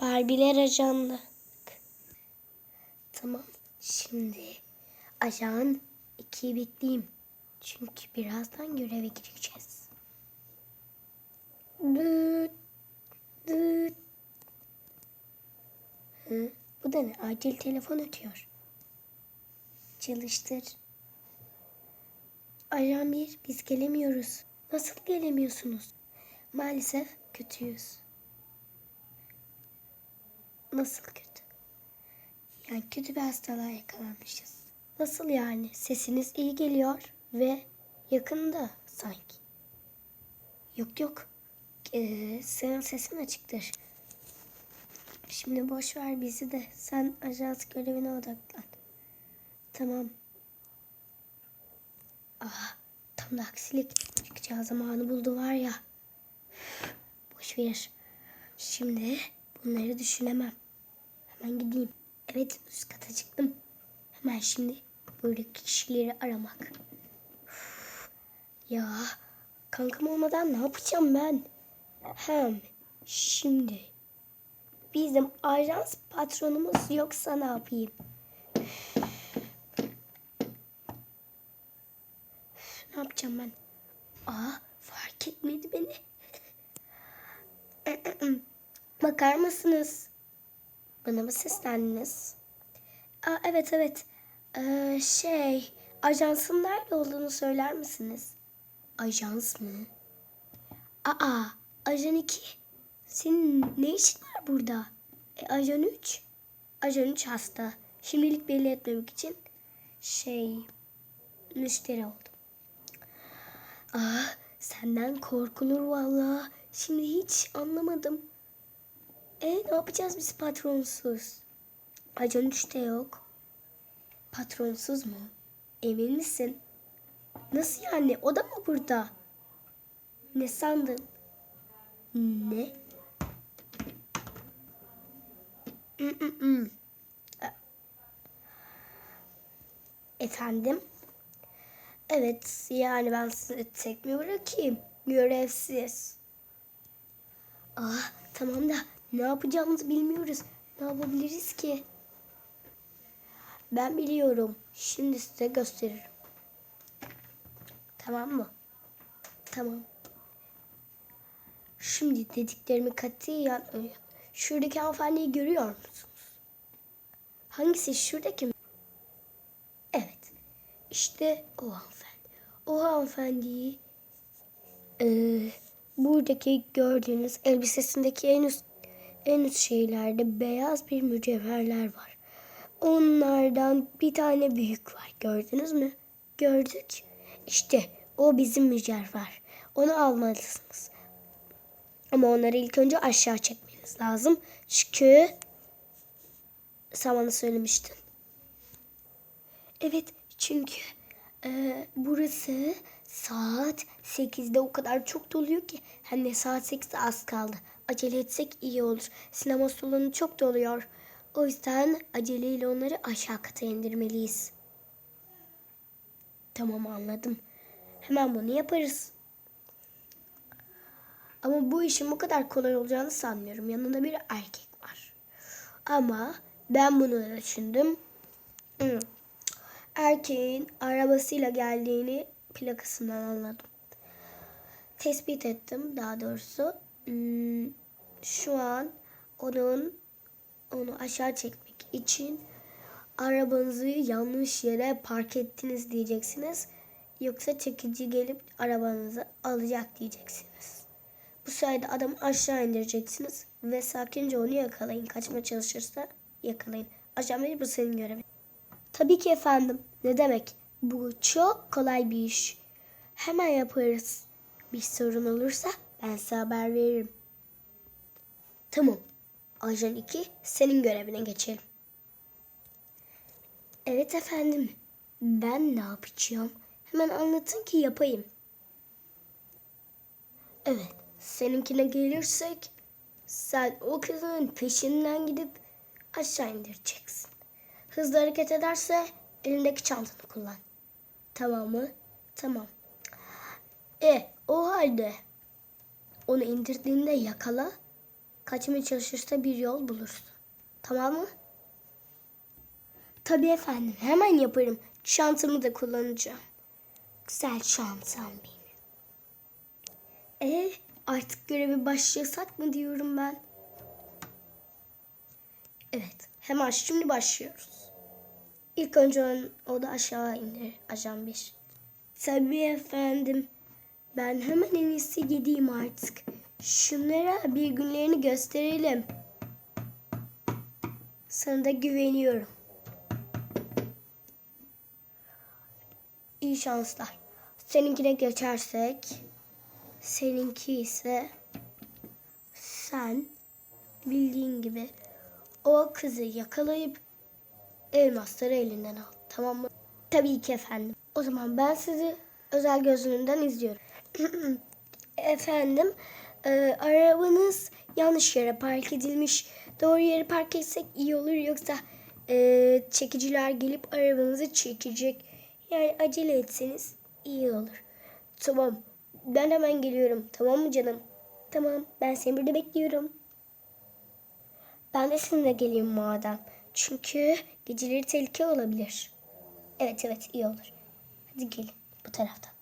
Barbiler ajanlık. Tamam. Şimdi ajan 2'yi bekleyeyim. Çünkü birazdan göreve gireceğiz. Düt, düt. Hı, bu da ne? Acil telefon ötüyor. Çalıştır. Ajan bir, biz gelemiyoruz. Nasıl gelemiyorsunuz? Maalesef kötüyüz. Nasıl kötü? Yani kötü bir hastalığa yakalanmışız. Nasıl yani? Sesiniz iyi geliyor ve yakında sanki. Yok yok. Ee, senin sesin açıktır. Şimdi boş ver bizi de. Sen ajans görevine odaklan. Tamam. Ah, tam da aksilik. Çıkacağı zamanı buldu var ya. Boş ver. Şimdi bunları düşünemem. Hemen gideyim. Evet üst kata çıktım. Hemen şimdi buradaki kişileri aramak. Üf, ya kankam olmadan ne yapacağım ben? Hem şimdi bizim ajans patronumuz yoksa ne yapayım? Ne yapacağım ben? Aa fark etmedi beni. Bakar mısınız? Bana mı seslendiniz? Aa, evet evet. Ee, şey, ajansın nerede olduğunu söyler misiniz? Ajans mı? Aa, ajan 2. Senin ne işin var burada? E, ajan 3. Ajan 3 hasta. Şimdilik belli etmemek için şey, müşteri oldum. Ah, senden korkulur vallahi. Şimdi hiç anlamadım. E ne yapacağız biz patronsuz? Acan üçte yok. Patronsuz mu? Emin misin? Nasıl yani? O da mı burada? Ne sandın? Ne? Efendim? Evet, yani ben sizi tek mi bırakayım? Görevsiz. Ah, tamam da ne yapacağımızı bilmiyoruz. Ne yapabiliriz ki? Ben biliyorum. Şimdi size gösteririm. Tamam mı? Tamam. Şimdi dediklerimi katiyen uyun. Şuradaki hanımefendiyi görüyor musunuz? Hangisi? Şuradaki mi? Evet. İşte o hanımefendi. O hanımefendiyi eee, buradaki gördüğünüz elbisesindeki en üst en üst şeylerde beyaz bir mücevherler var. Onlardan bir tane büyük var. Gördünüz mü? Gördük. İşte o bizim mücevher. Onu almalısınız. Ama onları ilk önce aşağı çekmeniz lazım. Çünkü sen söylemiştin. Evet çünkü e, burası saat 8'de o kadar çok doluyor ki hem de saat 8'de az kaldı. Acele etsek iyi olur. Sinema salonu çok doluyor. O yüzden aceleyle onları aşağı kata indirmeliyiz. Tamam anladım. Hemen bunu yaparız. Ama bu işin bu kadar kolay olacağını sanmıyorum. Yanında bir erkek var. Ama ben bunu düşündüm. Hmm. Erkeğin arabasıyla geldiğini plakasından anladım. Tespit ettim daha doğrusu. Hmm, Şu an onun onu aşağı çekmek için arabanızı yanlış yere park ettiniz diyeceksiniz. Yoksa çekici gelip arabanızı alacak diyeceksiniz. Bu sayede adamı aşağı indireceksiniz ve sakince onu yakalayın. Kaçma çalışırsa yakalayın. Bey bu senin görevin. Tabii ki efendim. Ne demek? Bu çok kolay bir iş. Hemen yaparız. Bir sorun olursa ben size haber veririm. Tamam. Ajan 2 senin görevine geçelim. Evet efendim. Ben ne yapacağım? Hemen anlatın ki yapayım. Evet. Seninkine gelirsek sen o kızın peşinden gidip aşağı indireceksin. Hızlı hareket ederse elindeki çantanı kullan. Tamam mı? Tamam. E o halde onu indirdiğinde yakala Kaçmaya çalışırsa bir yol bulursun. Tamam mı? Tabii efendim. Hemen yaparım. Çantamı da kullanacağım. Güzel çantam benim. E artık göreve başlasak mı diyorum ben. Evet. Hemen şimdi başlıyoruz. İlk önce ön- o da aşağı indir. Ajan bir. Tabii efendim. Ben hemen en iyisi gideyim artık. Şunlara bir günlerini gösterelim. Sana da güveniyorum. İyi şanslar. Seninkine geçersek, seninki ise sen bildiğin gibi o kızı yakalayıp elmasları elinden al. Tamam mı? Tabii ki efendim. O zaman ben sizi özel gözlüğünden izliyorum. efendim, e, arabanız yanlış yere park edilmiş. Doğru yere park etsek iyi olur yoksa e, çekiciler gelip arabanızı çekecek. Yani acele etseniz iyi olur. Tamam. Ben hemen geliyorum. Tamam mı canım? Tamam. Ben seni burada bekliyorum. Ben de sizinle geleyim madem. Çünkü geceleri tehlike olabilir. Evet evet iyi olur. Hadi gelin bu taraftan.